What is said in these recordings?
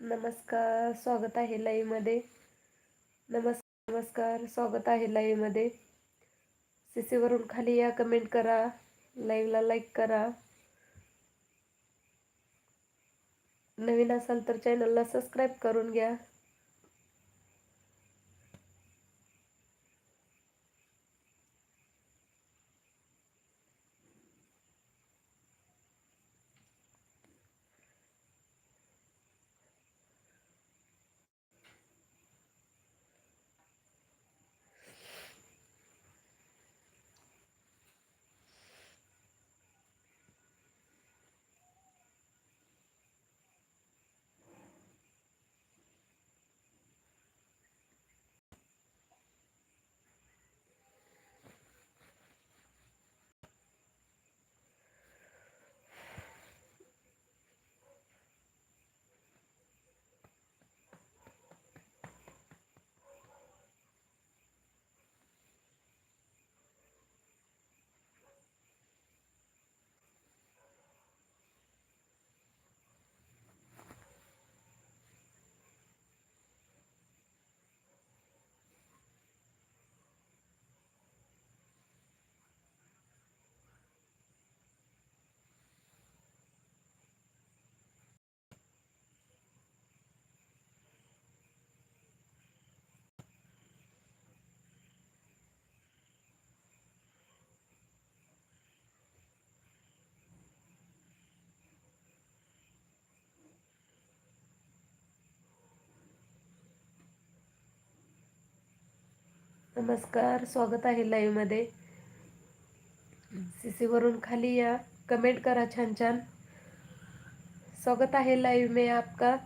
नमस्कार स्वागत आहे लाईव्हमध्ये. नमस्कार नमस्कार स्वागत आहे लाईव्हमध्ये. सी सीवरून खाली या कमेंट करा. लाईव्हला लाईक करा. नवीन असाल तर चॅनलला सबस्क्राईब करून घ्या. नमस्कार स्वागत आहे लाईव्हमध्ये सी सीवरून खाली या. कमेंट करा छान छान. स्वागत आहे लाईव्ह में आपका.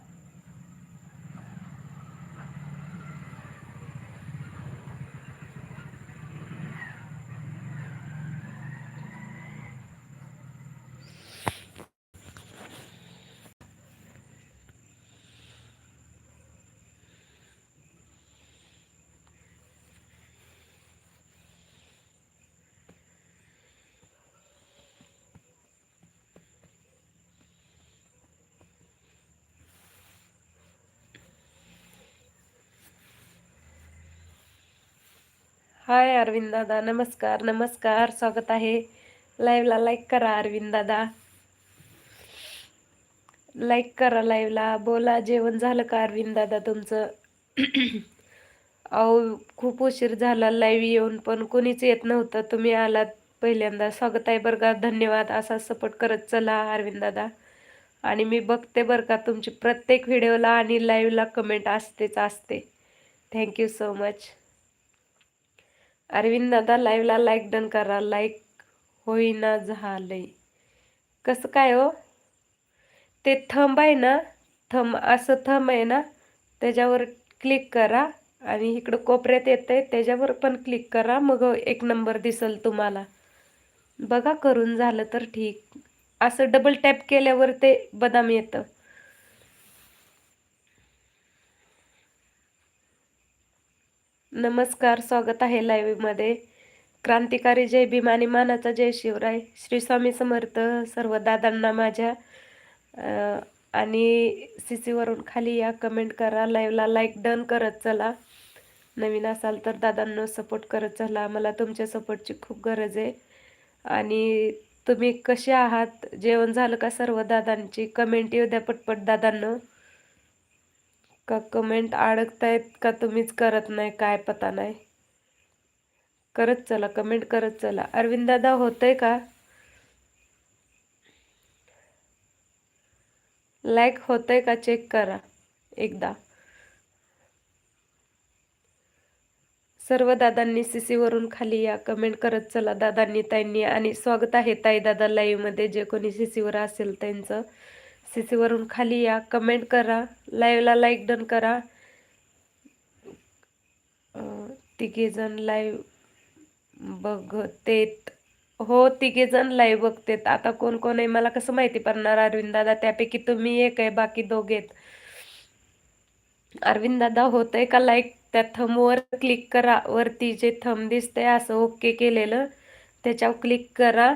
हाय अरविंद दादा नमस्कार नमस्कार स्वागत आहे. लाईव्हला लाईक करा अरविंद दादा. लाईक करा लाईव्हला बोला जेवण झालं का अरविंद दादा तुमचं? अहो खूप उशीर झाला लाईव्ह येऊन पण कोणीच येत नव्हतं. तुम्ही आलात पहिल्यांदा. स्वागत आहे बरं का? धन्यवाद. असा सपोर्ट करत चला अरविंद दादा. आणि मी बघते बरं का तुमची प्रत्येक व्हिडिओला आणि लाईव्हला कमेंट असतेच असते. थँक्यू सो मच अरविंद दादा लाईव्हला लाईक डन करा. लाईक होईना झालंय. कसं काय हो? ते थंब आहे ना थंब असं थंब आहे ना त्याच्यावर क्लिक करा आणि इकडं कोपऱ्यात येत आहे त्याच्यावर पण क्लिक करा. मग एक नंबर दिसल तुम्हाला. बघा करून झालं तर ठीक. असं डबल टॅप केल्यावर ते बदाम येतं. नमस्कार स्वागत आहे लाईव्हमध्ये क्रांतिकारी जय भीम आणि मानाचा जय शिवराय. श्री स्वामी समर्थ सर्व दादांना माझ्या आणि सी सीवरून खाली या कमेंट करा. लाईव्हला लाईक डन करत चला. नवीन असाल तर दादांना सपोर्ट करत चला. मला तुमच्या सपोर्टची खूप गरज आहे. आणि तुम्ही कसे आहात? जेवण झालं का सर्व दादांची? कमेंट येऊ द्या पटपट दादांना. का कमेंट अडकतायत का तुम्हीच करत नाही काय पता नाही. करत चला कमेंट करत चला. अरविंद दादा होतंय का? लाईक होतंय का? चेक करा एकदा. सर्व दादांनी सीसीवरून खाली या. कमेंट करत चला. दादांनी ताईंनी आणि स्वागत आहे ताई दादा लाईव्हमध्ये जे कोणी सीसीवर असेल त्यांचं. सीसीवरून खाली या. कमेंट करा. लाईव्हला लाईक डन करा. तिघेजण लाईव्ह बघतेत. हो तिघेजण लाईव्ह बघतेत. आता कोण कोण आहे मला कसं माहिती पडणार? अरविंद दादा त्यापैकी तुम्ही एक आहे बाकी दोघेत. अरविंद दादा होतंय का लाईक त्या थमवर क्लिक करा. वरती जे थम दिसतंय असं ओके केलेलं. त्याच्यावर क्लिक करा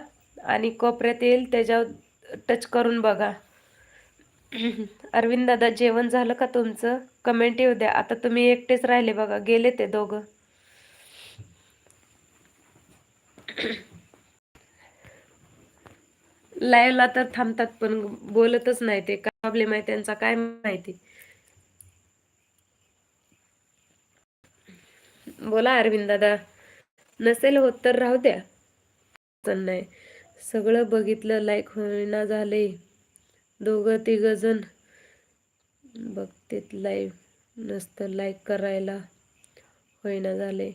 आणि कोपऱ्यात येईल त्याच्यावर टच करून बघा. अरविंद दादा जेवण झालं का तुमचं? कमेंट येऊ द्या. आता तुम्ही एकटेच राहिले बघा. गेले ते दोघं. लाईव्हला तर थांबतात पण बोलतच नाही ते. काय प्रॉब्लेम आहे त्यांचा? काय माहिती? बोला अरविंद दादा. नसेल होत तर राहू द्या. नाही. सगळं बघितलं लाईक होईना झाले. दोघं तिघंजण. बघतेत लाईव्ह नसतं लाईक करायला होईना झाले.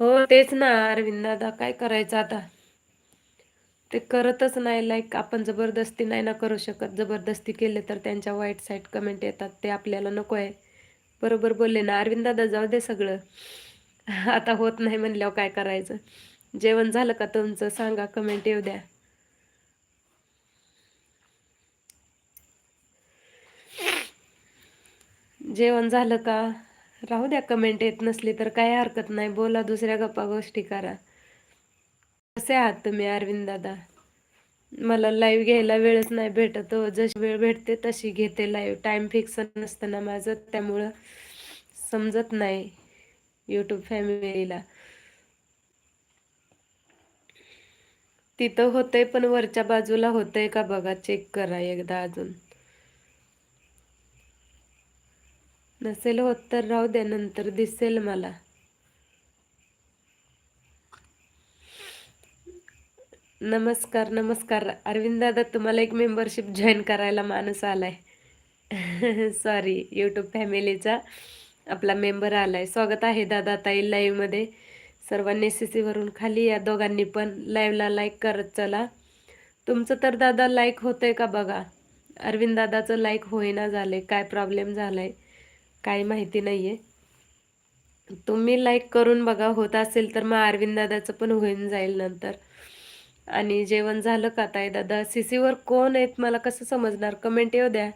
हो तेच ना अरविंद दादा काय करायचं आता? ते करतच नाही लाईक आपण जबरदस्ती नाही ना करू शकत. जबरदस्ती केले तर त्यांच्या वाईट साईड कमेंट येतात. ते आपल्याला नको आहे. बरोबर बोलले ना अरविंद दादा जाऊ दे सगळं. आता होत नाही म्हणल्यावर काय करायचं? जेवण झालं का तुमचं? सांगा कमेंट येऊ द्या. जेवण झालं का? राहू द्या कमेंट येत नसली तर काही हरकत नाही. बोला दुसऱ्या गप्पा गोष्टी करा. कसे आहात तुम्ही अरविंद दादा? मला लाईव्ह घ्यायला वेळच नाही भेटत हो. जशी वेळ भेटते तशी घेते लाईव्ह टाईम फिक्स नसतं ना माझं त्यामुळं समजत नाही यूट्यूब फॅमिलीला तिथं होतंय पण वरच्या बाजूला होतंय का बघा? चेक करा एकदा अजून. नसेल होत तर राहू द्या नंतर दिसेल मला. नमस्कार नमस्कार. अरविंद दादा तुम्हाला एक मेंबरशिप जॉईन करायला माणूस आलाय. सॉरी यूट्यूब फॅमिलीचा आपला मेंबर आलाय. स्वागत आहे दादा ताई लाईव्हमध्ये सर्वांनी सी सीवरून खाली या दोघांनी पण लाईव्हला लाईक करत चला. तुमचं तर दादा लाईक होतंय का बघा? अरविंद दादाचं लाईक होईना झालंय. काय प्रॉब्लेम झालाय? काही माहिती नाही आहे तुम्ही लाईक करून बघा होत असेल तर मग अरविंद दादाचं पण होईन जाईल नंतर. आणि जेवण झालं का ताई दादा? सीसीवर कोण आहेत? मला कसं समजणार? कमेंट येऊ द्या.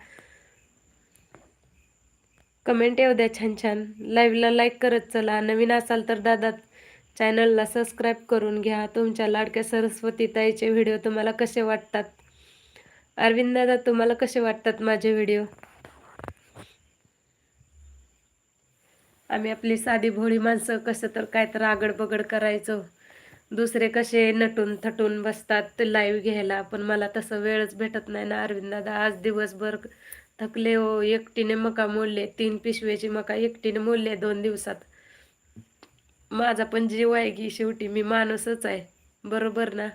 कमेंट येऊ द्या छान छान. लाईव्हला लाईक करत चला. नवीन असाल तर दादा चॅनलला सबस्क्राईब करून घ्या. तुमच्या लाडक्या सरस्वती ताईचे व्हिडिओ तुम्हाला कसे वाटतात? अरविंद दादा तुम्हाला कसे वाटतात माझे व्हिडिओ आम्ही आपली साधी भोळी माणसं कसं तर काय तर आगडबगड करायचो. दुसरे कसे नटून थटून बसतात लाईव्ह घ्यायला पण मला तसं वेळच भेटत नाही ना अरविंद दादा आज दिवसभर थकले हो एकटीने मका मोडले तीन पिशव्याची मका एकटीने मोडले दोन दिवसात. माझा पण जीव आहे की शेवटी मी माणूसच आहे. बरोबर ना?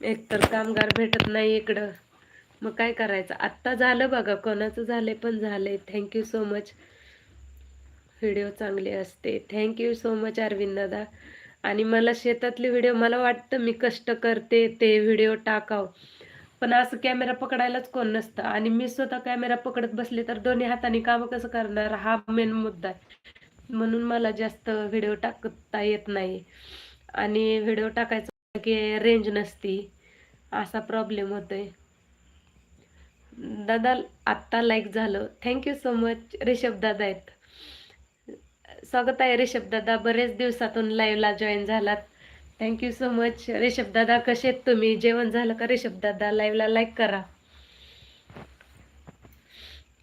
एकतर कामगार भेटत नाही इकडं. मग काय करायचं? आत्ता झालं बघा कोणाचं झालंय पण झालंय. थँक्यू सो मच व्हिडिओ चांगले असते. थँक्यू सो मच अरविंद दादा आणि मला शेतातले व्हिडिओ मला वाटतं मी कष्ट करते ते व्हिडिओ टाकाव. पण असं कॅमेरा पकडायलाच कोण नसतं. आणि मी स्वतः कॅमेरा पकडत बसले तर दोन्ही हाताने काम कसं करणार? हा मेन मुद्दा आहे. म्हणून मला जास्त व्हिडिओ टाकता येत नाही. आणि व्हिडिओ टाकायचं की रेंज नसती. असा प्रॉब्लेम होतोय. दादा आत्ता लाईक झालं. थँक्यू सो मच रिषभ दादा आहेत. स्वागत आहे रिषभ दादा. बरेच दिवसातून लाईव्हला जॉईन झालात. थँक्यू सो मच रिषभ दादा कसे आहेत तुम्ही? जेवण झालं का रिषभ दादा? लाईव्हला लाईक करा.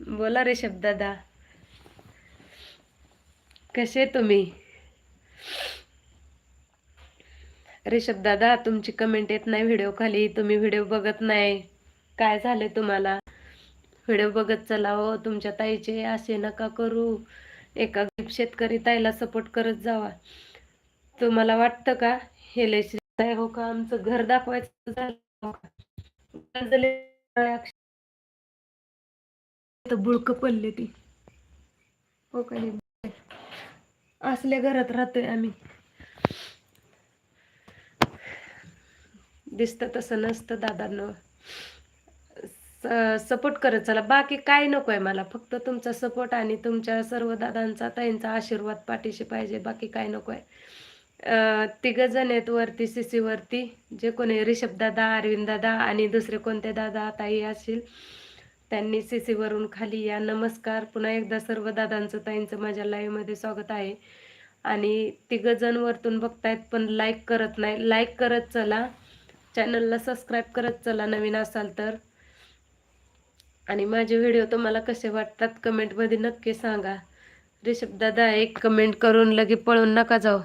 बोला रिषभ दादा. कसे तुम्ही? रिषभ दादा तुमची कमेंट येत नाही व्हिडिओ खाली. तुम्ही व्हिडिओ बघत नाही. काय झाले तुम्हाला? व्हिडिओ बघत चला हो. तुमच्या ताईचे असे नका करू. एका शेतकरी ताईला सपोर्ट करत जावा. तुम्हाला वाटतं का हे लय हो का? आमचं घर दाखवायचं झालं हो बुळक पडले ती. हो का असल्या घरात राहतोय आम्ही. दिसतं तसं नसतं दादांना सपोर्ट करत चला. बाकी काय नको आहे मला. फक्त तुमचा सपोर्ट आणि तुमच्या सर्व दादांचा ताईंचा आशीर्वाद पाठीशी पाहिजे. बाकी काय नको आहे तिघ जण आहेत वरती सी वरती. जे कोणी रिषभ दादा अरविंद दादा आणि दुसरे कोणते दादा ताई असतील त्यांनी सी वरून खाली या. नमस्कार. पुन्हा एकदा सर्व दादांचं ताईंचं माझ्या लाईव्हमध्ये स्वागत आहे. आणि तिघ जण वरतून बघतायत पण लाईक करत नाही. लाईक करत चला. चॅनलला सबस्क्राईब करत चला नवीन असाल तर. आणि माझे व्हिडिओ तुम्हाला कसे वाटतात कमेंटमध्ये नक्की सांगा. रिषभ दादा एक कमेंट करून लगे पळून नका जाऊ.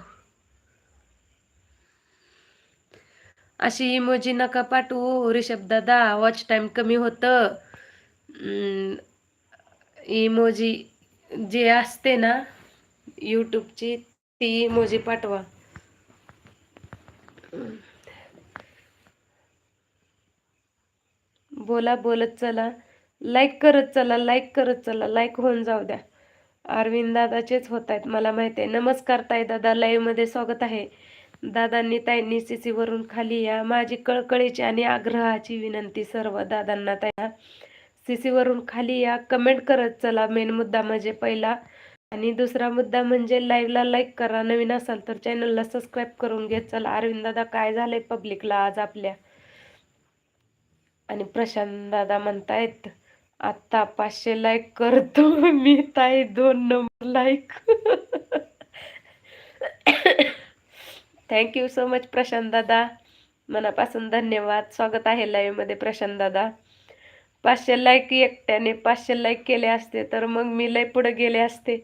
अशी इमोजी नका पाठवू. रिषभ दादा वॉच टाईम कमी होतं. इमोजी जे असते ना यूट्यूबची ती इमोजी पाठवा. बोला बोलत चला. लाईक करत चला लाईक करत चला लाईक होऊन जाऊ द्या. अरविंद दादाचेच होत आहेत मला माहिती आहे. नमस्कार ताई दादा लाईव्हमध्ये स्वागत आहे. दादांनी ताईंनी सी वरून खाली या. माझी कळकळीची आणि आग्रहाची विनंती सर्व दादांना त्या सी वरून खाली या कमेंट करत चला. मेन मुद्दा म्हणजे पहिला आणि दुसरा मुद्दा म्हणजे लाईव्हला लाईक करा. नवीन असाल तर चॅनलला सबस्क्राईब करून घेत चला. अरविंद दादा काय झालंय पब्लिकला आज आपल्या? आणि प्रशांत दादा म्हणतायत आत्ता पाचशे लाईक करतो मी ताई दोन number like thank you so much Prashant दादा. मनापासून धन्यवाद. स्वागत आहे लाईव्हमध्ये प्रशांत दादा. पाचशे लाईक एकट्याने पाचशे लाईक केले असते तर मग मी लय पुढे गेले असते.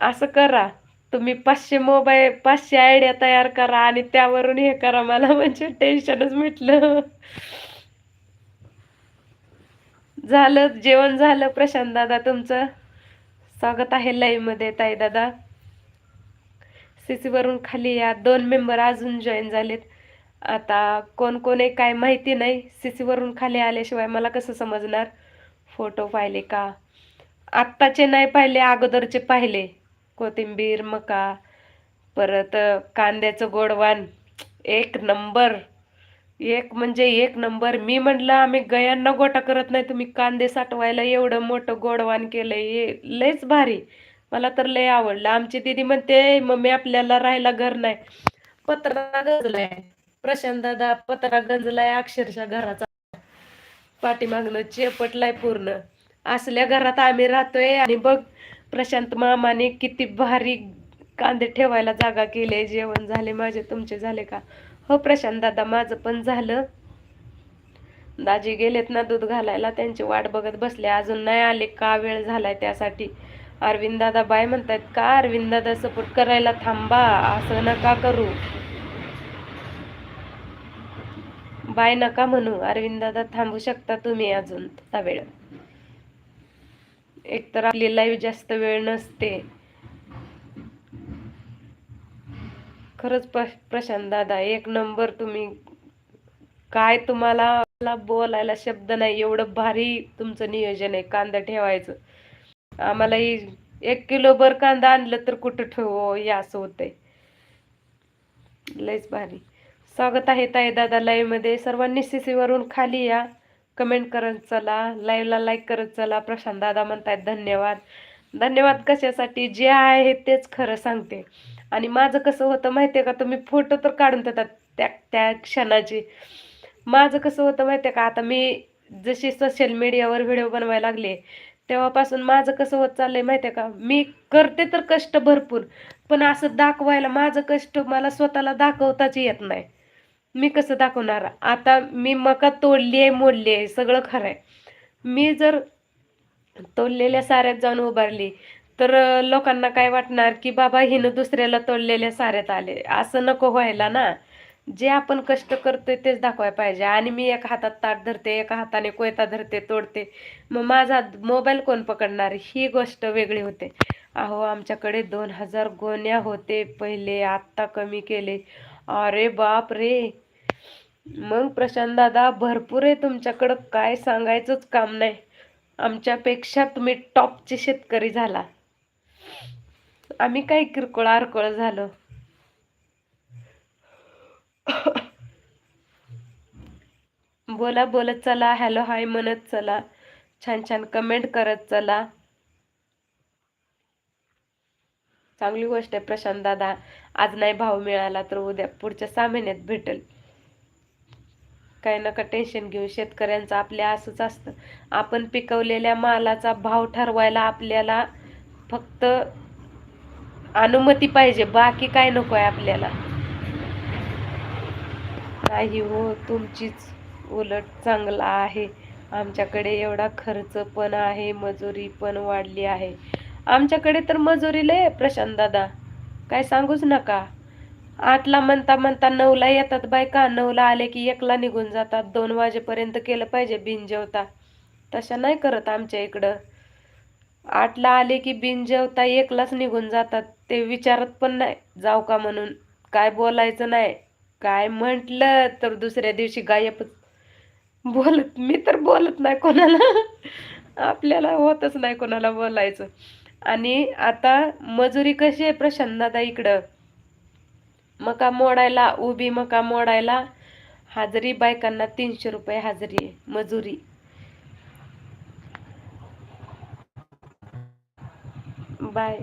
असं करा. तुम्ही पाचशे मोबाईल पाचशे आयडिया तयार करा आणि त्यावरून हे करा. मला म्हणजे टेन्शनच मिटलं. झालं जेवण झालं. प्रशांत दादा तुमचं? स्वागत आहे लाईव्हमध्ये ताई दादा. सीसीवरून खाली या. दोन मेंबर अजून जॉईन झालेत. आता कोण कोण आहे काय माहिती नाही. सीसीवरून खाली आल्याशिवाय मला कसं समजणार? फोटो पाहिले का? आत्ताचे नाही पाहिले अगोदरचे पाहिले. कोथिंबीर मका परत कांद्याचं गोडवान. एक नंबर. एक म्हणजे एक नंबर. मी म्हटलं आम्ही गयांना गोटा करत नाही तुम्ही कांदे साठवायला एवढं मोठं गोडवान केलंय. लयच भारी. मला तर लय आवडलं. आमची दिदी म्हणते मम्मी आपल्याला राहायला घर नाही. पत्रा गंजलाय. प्रशांत दादा पत्रा गंजलाय अक्षरशः घराचा. पाठीमागनं चेपटलाय पूर्ण. असल्या घरात आम्ही राहतोय आणि बघ प्रशांत मामाने किती भारी कांदे ठेवायला जागा केली जेवण झाले माझे. तुमचे झाले का? हो प्रशांत दादा माझं पण झालं. दाजी गेलेत ना दूध घालायला त्यांची वाट बघत बसले. अजून नाही आले का वेळ झालाय त्यासाठी? अरविंद दादा बाय म्हणतायत का अरविंद दादा सपोर्ट करायला थांबा असं नका करू. बाय नका म्हणू अरविंद दादा थांबू शकता तुम्ही अजून? थोडा वेळ. एकतर आपली लाईव्ह जास्त वेळ नसते. खरंच प्र प्रशांत दादा एक नंबर तुम्ही काय तुम्हाला बोलायला शब्द नाही एवढं भारी तुमचं नियोजन आहे कांदा ठेवायचं. आम्हालाही एक किलो भर कांदा आणलं तर कुठं ठेवू? हो, या असं होतंय. लयच भारी. स्वागत आहे ताई दादा लाईव्हमध्ये. सी वरून खाली या. कमेंट करत चला. लाईव्हला लाईक करत चला. प्रशांत दादा म्हणतायत धन्यवाद. धन्यवाद कशासाठी? जे आहे तेच खरं सांगते. आणि माझं कसं होतं माहिती आहे का? तुम्ही फोटो तर काढून देतात त्या त्या क्षणाची. माझं कसं होतं माहिती आहे का? आता मी जशी सोशल मीडियावर व्हिडिओ बनवायला लागले तेव्हापासून माझं कसं होत चाललंय माहिती आहे का? मी करते तर कष्ट भरपूर पण असं दाखवायला माझं कष्ट मला स्वतःला दाखवताच येत नाही. मी कसं दाखवणार? आता मी मका तोडली आहे मोडली आहे सगळं खरं आहे मी जर तोडलेल्या साऱ्यात जाऊन उभारली तर लोकांना काय वाटणार की बाबा हिनं दुसऱ्याला तोडलेल्या साऱ्यात आले. असं नको व्हायला ना. जे आपण कष्ट करतोय तेच दाखवायला पाहिजे. आणि मी एका हातात ताट धरते एका हाताने कोयता धरते तोडते. मग माझा मोबाईल कोण पकडणार? ही गोष्ट वेगळी होते. अहो आमच्याकडे दोन हजार गोण्या होते पहिले. आत्ता कमी केले. अरे बाप रे! मग प्रशांत दादा भरपूर आहे तुमच्याकडं. काय सांगायचंच काम नाही. आमच्यापेक्षा तुम्ही टॉपचे शेतकरी झाला. आम्ही काय किरकोळ आरकोळ झालो. बोला बोलत चला हॅलो हाय म्हणत चला. छान छान कमेंट करत चला. चांगली गोष्ट आहे प्रशांत दादा. आज नाही भाव मिळाला तर उद्या पुढच्या सहा महिन्यात भेटेल. काही नका टेन्शन घेऊ. शेतकऱ्यांचं आपल्या असंच असतं. आपण पिकवलेल्या मालाचा भाव ठरवायला आपल्याला फक्त अनुमती पाहिजे बाकी काय नको आहे आपल्याला. नाही हो तुमचीच उलट चांगला आहे. आमच्याकडे एवढा खर्च पण आहे मजुरी पण वाढली आहे. आमच्याकडे तर मजुरी लय आहे, प्रशांत दादा. काय सांगूच नका. आठला म्हणता म्हणता नऊला येतात बायका नऊला आले की एकला निघून जातात. दोन वाजेपर्यंत केलं पाहिजे बिन जेवता. तशा नाही करत आमच्या इकडं. आठला आले की बिन जेवता एकलाच निघून जातात. ते विचारत पण नाही जाऊ का म्हणून? काय बोलायचं नाही? काय म्हटलं तर दुसऱ्या दिवशी गायबच बोलत मी तर बोलत नाही कोणाला. आपल्याला होतच नाही कोणाला बोलायचं. आणि आता मजुरी कशी आहे प्रशांत दादा इकडं? मका मोडायला उभी मका मोडायला हाजरी बायकांना तीनशे रुपये हाजरी आहे मजुरी. बाय